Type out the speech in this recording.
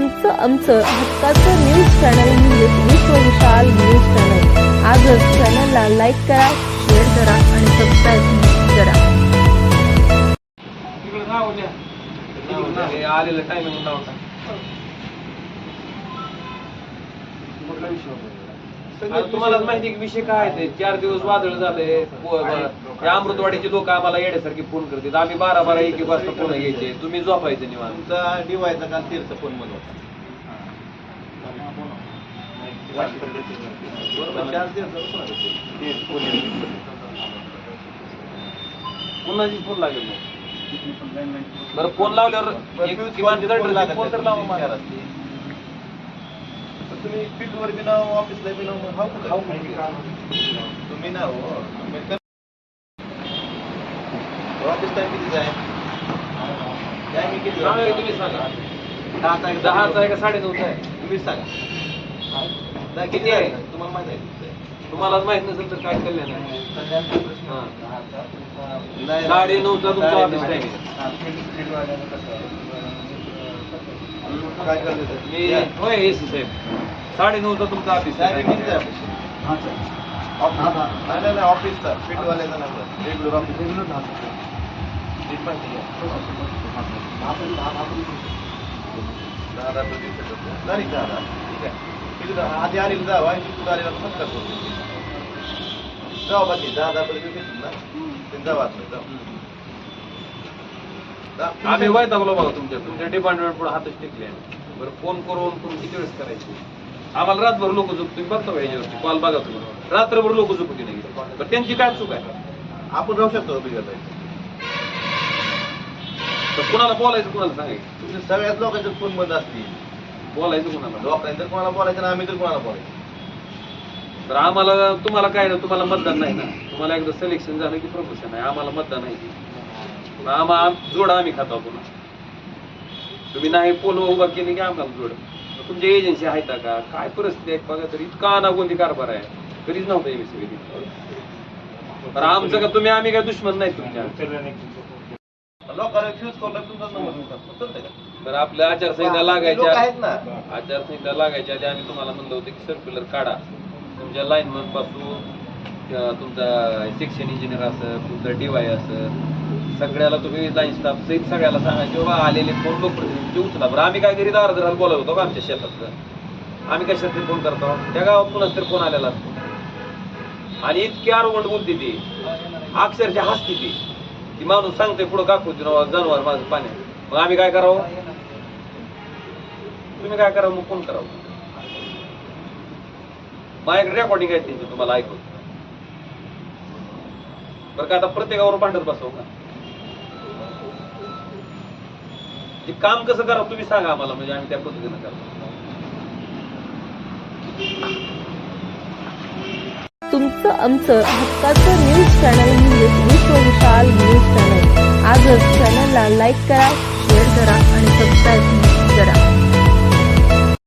तुमचं आमचं हक्काचं न्यूज चॅनल म्हणजेच विश्व विशाल न्यूज चॅनल आजच चॅनलला लाईक करा शेअर करा आणि सबस्क्राईब करा. आलेलं टायमिंग नाव तुम्हालाच माहिती की विषय काय आहे ते? चार दिवस वादळ झाले पो- ब- या अमृतवाडीचे लोक आम्हाला येण्यासारखी फोन करतात. आम्ही बारा बारा एक एक वाजता फोन घ्यायचे तुम्ही झोपायचे निवांत. तुमचा डिवायचा काल तीर्थ फोन होता बरोबर चार पुन्हा फोन लागेल मग. बरं फोन लावल्यावर एक किमान फोन तर लावा मला. तुम्ही फील्डवर बी नाव ऑफिसला बी नाव हाव कुठं? तुम्ही ना हो तुम्ही ऑफिस टाइम किती आहे टायमिंग किती सांगा? तुम्ही सांगा दहाचा आहे का? दहाचा आहे का साडे नऊचा आहे तुम्हीच सांगा दहा किती आहे? तुम्हाला माहिती आहे तुम्हालाच माहीत नसेल तर काय कल्याण आहे. साडे नऊचा तुमचा ऑफिस. टाइम आहे काय करते मी होय एसी साहेब. साडे नऊचा तुमचा ऑफिस आहे. नाही नाही नाही ऑफिसचा फील्डवाल्याचा नंबर रेग्युलर ऑफिस सीट पण ठीक दहा दहा सेकंद. नाही दहा दहा ठीक आहे. किती दहा? आधी आलेलं जावा आणि तिथून आलेला मग करतो जाऊ बाकी. दहा दहा प्रति सेकंद ना. ते जाऊ. आम्ही वैतागलो बघा तुमच्या तुमच्या डिपार्टमेंट पुढे हातच टेकले बरं फोन करून तुम्ही किती वेळेस करायची? आम्हाला रातभर लोक झोप तुम्ही बघता का याच्यावरती कॉल बघा तुम्ही. रात्रभर लोक झोपती नाही बरं त्यांची काय चूक आहे? आपण राहू शकतो बिघडता? तर कुणाला बोलायचं कुणाला सांगायचं? तुमच्या सगळ्याच लोकांचे फोन बंद असतील. बोलायचं कुणाला? लोकांनी तर कोणाला बोलायचं ना आम्ही तर कोणाला बोलायचं. तर आम्हाला तुम्हाला काय ना तुम्हाला मतदान नाही ना? तुम्हाला एकदा सिलेक्शन झालं की प्रमोशन आहे. आम्हाला मतदान आहे. आम्हा जोडा आम्ही खातो पुन्हा तुम्ही नाही पोल उभा केली की आम्हाला जोड. मग तुमच्या एजन्सी आहेत का? काय परिस्थिती आहे? बघा तर इतका अनागोंदी कारभार आहे. कधीच नव्हता एमएससी तर आमचं का तुम्ही आम्ही काय दुश्मन नाही तुमच्या. लोकांना तुमचा? तर आपल्या आचारसंहिता लागायच्या आचारसंहिता लागायच्या आधी आम्ही तुम्हाला म्हणलं होतं की सर्क्युलर काढा. तुमच्या लाईनमनपासून तुमचा सेक्शन इंजिनियर असेल तुमचा डीवाय असेल सगळ्याला तुम्ही लाईन स्टाफ सहित सगळ्याला सांगा बाबा आलेले फोन लोकप्रतिनिधी उचला बरं. आम्ही काय घरी दार दाराला बोलत होतो का आमच्या शेतात आम्ही कशात फोन करतो? त्या गावात कुणाच तरी फोन आलेला असतो. आणि इतकी आरवट बोलते ती. अक्षरशः हसते ती. ती माणूस सांगते पुढं काकू जनावर माझं पाण्यात मग आम्ही काय करावं? तुम्ही काय करावं? मग फोन करावं. माझ्याकडे रेकॉर्डिंग आहे त्यांची तुम्हाला ऐकून. बरं का आता प्रत्येकावर भांडत बसव का? ते काम कसं करा तुम्ही सांगा आम्हाला म्हणजे आम्ही त्या पद्धतीनं करतो. तुमचं आमचं हक्काचं न्यूज चॅनल म्हणजेच विश्व विशाल न्यूज चॅनल आजच चॅनलला लाईक करा शेअर करा आणि सबस्क्राईब